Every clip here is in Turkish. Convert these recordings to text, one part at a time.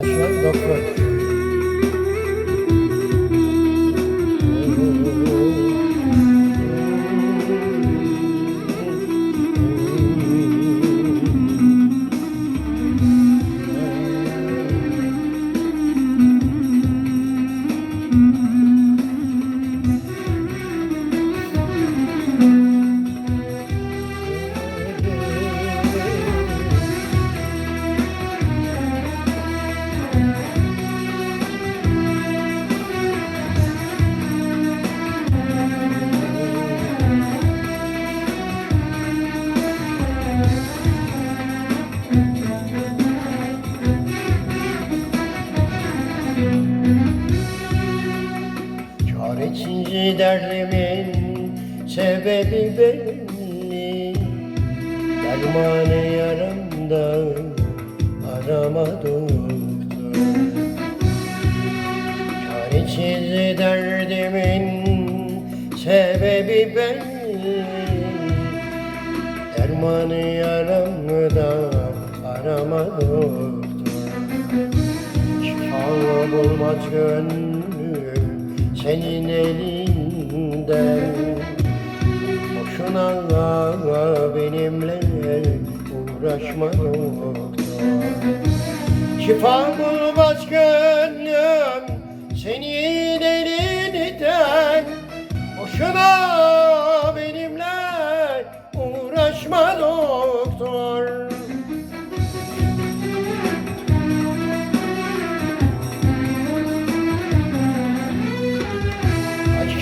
Doktor. Derdimin sebebi belli Dermanı yaramda arama doktor Çaresiz derdimin sebebi belli Dermanı yaramda arama doktor Şifa bulmaz gönlüm senin elinden Boşuna benimle uğraşma doktor Şifa bulmaz gönlüm senin elinden Boşuna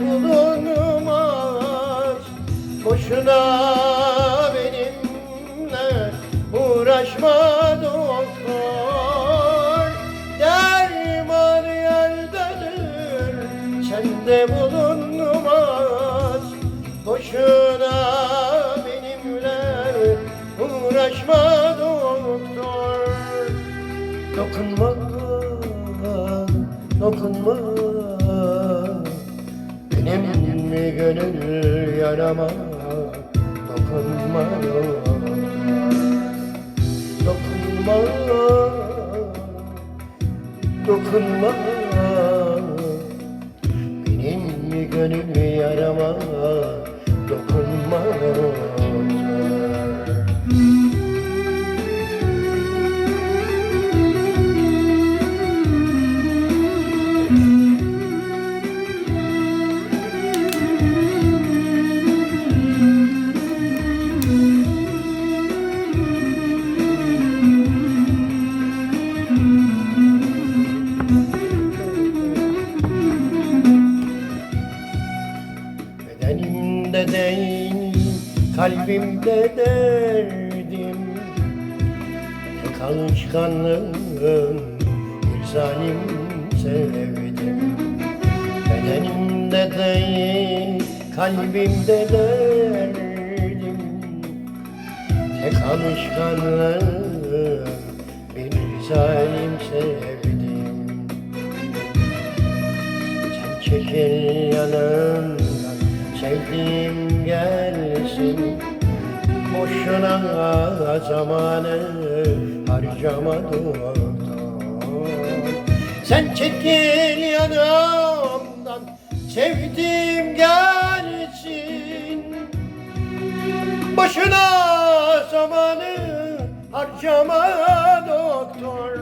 bulunmaz Boşuna benimle uğraşma doktor Dermanı yardadır sende bulunmaz Boşuna benimle uğraşma yarama Dokunma, dokunma. Dokunma. Benim gönül yarama kalbimde derdim. Tek alışkanlığım bir zalim sevdim. Bedenimde değil, kalbimde derdim. Tek alışkanlığım bir zalim sevdim. Sen çekil yanımdan Sevdiğim gelsin Boşuna zamanı harcama doktor Sen çekil yanımdan Sevdiğim gelsin Boşuna zamanı harcama doktor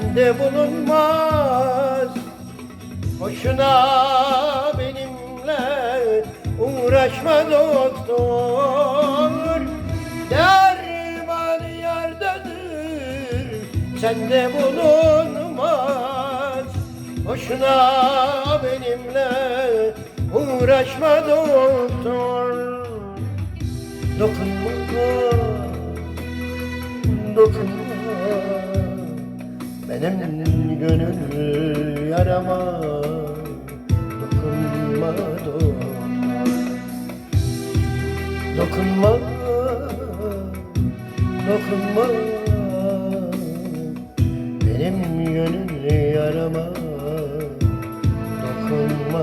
sende bulunmaz. Boşuna benimle uğraşma doktor. Derman yerdedir sende bulunmaz. Boşuna benimle uğraşma doktor. Dokunma, dokunma benim gönül yarama dokunma dokunma dokunma. Dokunma benim gönül yarama dokunma. Dokunma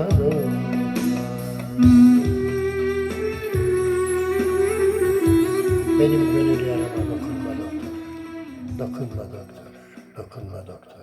benim gönül yarama dokunma doktor dokunma. doktor dokunma doktor.